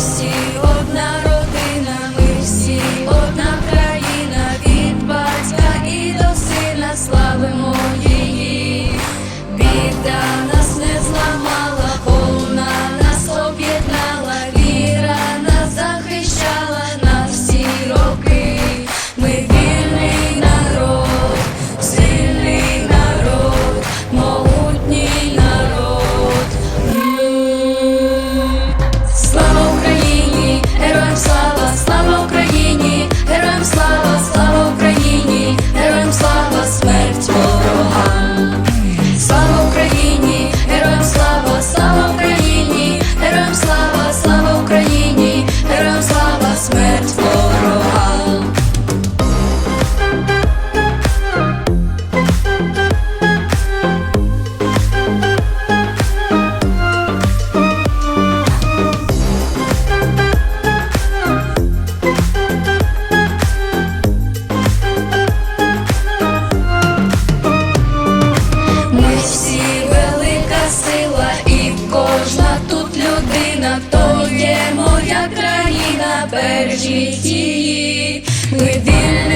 See. бережіть її, ми вільні.